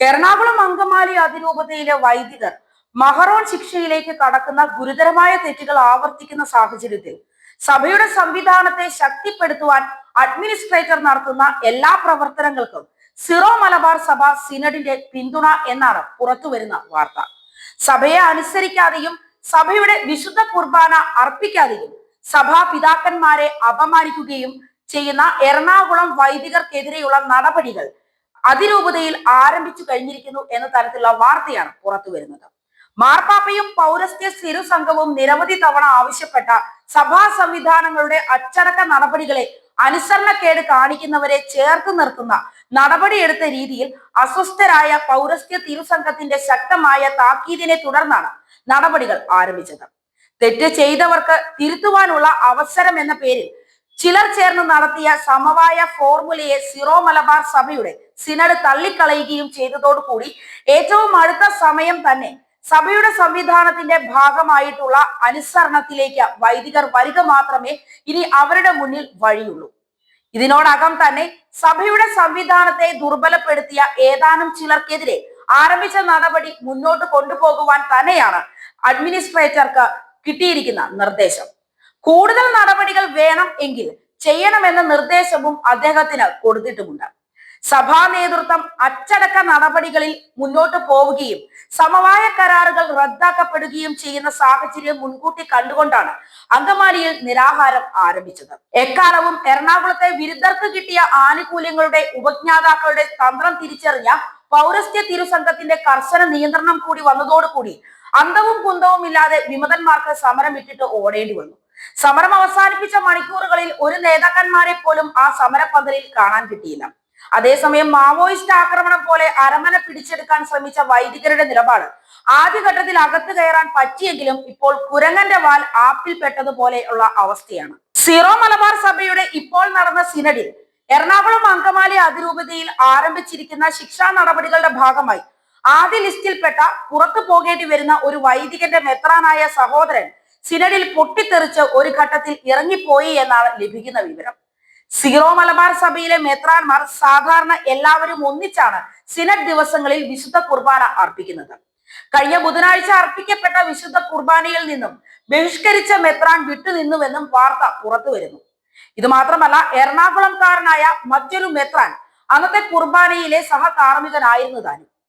എറണാകുളം അങ്കമാലി അതിരൂപതയിലെ വൈദികർ മഹറോൺ ശിക്ഷയിലേക്ക് കടക്കുന്ന ഗുരുതരമായ തെറ്റുകൾ ആവർത്തിക്കുന്ന സാഹചര്യത്തിൽ സഭയുടെ സംവിധാനത്തെ ശക്തിപ്പെടുത്തുവാൻ അഡ്മിനിസ്ട്രേറ്റർ നടത്തുന്ന എല്ലാ പ്രവർത്തനങ്ങൾക്കും സിറോ മലബാർ സഭ സിനഡിന്റെ പിന്തുണ എന്നാണ് പുറത്തുവരുന്ന വാർത്ത. സഭയെ അനുസരിക്കാതെയും സഭയുടെ വിശുദ്ധ കുർബാന അർപ്പിക്കാതെയും സഭാ പിതാക്കന്മാരെ അപമാനിക്കുകയും ചെയ്യുന്ന എറണാകുളം വൈദികർക്കെതിരെയുള്ള നടപടികൾ അതിരൂപതയിൽ ആരംഭിച്ചു കഴിഞ്ഞിരിക്കുന്നു എന്ന തരത്തിലുള്ള വാർത്തയാണ് പുറത്തു വരുന്നത്. മാർപ്പാപ്പയും പൗരസ്ത്യ സ്ഥിരു സംഘവും നിരവധി തവണ ആവശ്യപ്പെട്ട സഭാ സംവിധാനങ്ങളുടെ അച്ചടക്ക നടപടികളെ അനുസരണക്കേട് കാണിക്കുന്നവരെ ചേർത്ത് നിർത്തുന്ന നടപടിയെടുത്ത രീതിയിൽ അസ്വസ്ഥരായ പൗരസ്ത്യ തിരുസംഘത്തിന്റെ ശക്തമായ താക്കീതിനെ തുടർന്നാണ് നടപടികൾ ആരംഭിച്ചത്. തെറ്റ് ചെയ്തവർക്ക് തിരുത്തുവാനുള്ള അവസരം എന്ന പേരിൽ ചിലർ ചേർന്ന് നടത്തിയ സമവായ ഫോർമുലയെ സിറോ മലബാർ സഭയുടെ സിനഡ് തള്ളിക്കളയുകയും ചെയ്തതോടുകൂടി ഏറ്റവും അടുത്ത സമയം തന്നെ സഭയുടെ സംവിധാനത്തിന്റെ ഭാഗമായിട്ടുള്ള അനുസരണത്തിലേക്ക് വൈദികർ വരിക മാത്രമേ ഇനി അവരുടെ മുന്നിൽ വഴിയുള്ളൂ. ഇതിനോടകം തന്നെ സഭയുടെ സംവിധാനത്തെ ദുർബലപ്പെടുത്തിയ ഏതാനും ചിലർക്കെതിരെ ആരംഭിച്ച നടപടി മുന്നോട്ട് കൊണ്ടുപോകുവാൻ തന്നെയാണ് അഡ്മിനിസ്ട്രേറ്റർക്ക് കിട്ടിയിരിക്കുന്ന നിർദ്ദേശം. കൂടുതൽ നടപടികൾ വേണം എങ്കിൽ ചെയ്യണമെന്ന നിർദ്ദേശവും അദ്ദേഹത്തിന് കൊടുത്തിട്ടുമുണ്ട്. സഭാ നേതൃത്വം അച്ചടക്ക നടപടികളിൽ മുന്നോട്ട് പോവുകയും സമവായ കരാറുകൾ റദ്ദാക്കപ്പെടുകയും ചെയ്യുന്ന സാഹചര്യം മുൻകൂട്ടി കണ്ടുകൊണ്ടാണ് അങ്കമാലിയിൽ നിരാഹാരം ആരംഭിച്ചത്. എക്കാലവും എറണാകുളത്തെ വിരുദ്ധർക്ക് കിട്ടിയ ആനുകൂല്യങ്ങളുടെ ഉപജ്ഞാതാക്കളുടെ തന്ത്രം തിരിച്ചറിഞ്ഞ പൗരസ്ത്യ തിരുസംഘത്തിന്റെ കർശന നിയന്ത്രണം കൂടി വന്നതോടുകൂടി അന്തവും കുന്തവും ഇല്ലാതെ വിമതന്മാർക്ക് സമരം വിട്ടിട്ട് ഓടേണ്ടി വന്നു. സമരം അവസാനിപ്പിച്ച മണിക്കൂറുകളിൽ ഒരു നേതാക്കന്മാരെ പോലും ആ സമരപന്തലിൽ കാണാൻ കിട്ടിയില്ല. അതേസമയം മാവോയിസ്റ്റ് ആക്രമണം പോലെ അരമന പിടിച്ചെടുക്കാൻ ശ്രമിച്ച വൈദികരുടെ നിലപാട് ആദ്യഘട്ടത്തിൽ അകത്ത് കയറാൻ പറ്റിയെങ്കിലും ഇപ്പോൾ കുരങ്ങന്റെ വാൽ ആപ്പിൽ പെട്ടതുപോലെയുള്ള അവസ്ഥയാണ്. സീറോ മലബാർ സഭയുടെ ഇപ്പോൾ നടന്ന സിനഡിൽ എറണാകുളം അങ്കമാലി അതിരൂപതയിൽ ആരംഭിച്ചിരിക്കുന്ന ശിക്ഷാ നടപടികളുടെ ഭാഗമായി ആദ്യ ലിസ്റ്റിൽപ്പെട്ട പുറത്തു പോകേണ്ടി വരുന്ന ഒരു വൈദികന്റെ മെത്രാനായ സഹോദരൻ സിനഡിൽ പൊട്ടിത്തെറിച്ച് ഒരു ഘട്ടത്തിൽ ഇറങ്ങിപ്പോയി എന്നാണ് ലഭിക്കുന്ന വിവരം. സീറോ മലബാർ സഭയിലെ മെത്രാൻമാർ സാധാരണ എല്ലാവരും ഒന്നിച്ചാണ് സിനഡ് ദിവസങ്ങളിൽ വിശുദ്ധ കുർബാന അർപ്പിക്കുന്നത്. കഴിഞ്ഞ ബുധനാഴ്ച അർപ്പിക്കപ്പെട്ട വിശുദ്ധ കുർബാനയിൽ നിന്നും ബഹിഷ്കരിച്ച മെത്രാൻ വിട്ടുനിന്നുവെന്നും വാർത്ത പുറത്തു വരുന്നു ഇത് മാത്രമല്ല എറണാകുളംകാരനായ മറ്റൊരു മെത്രാൻ അന്നത്തെ കുർബാനയിലെ സഹകാർമ്മികനായിരുന്നു താനും.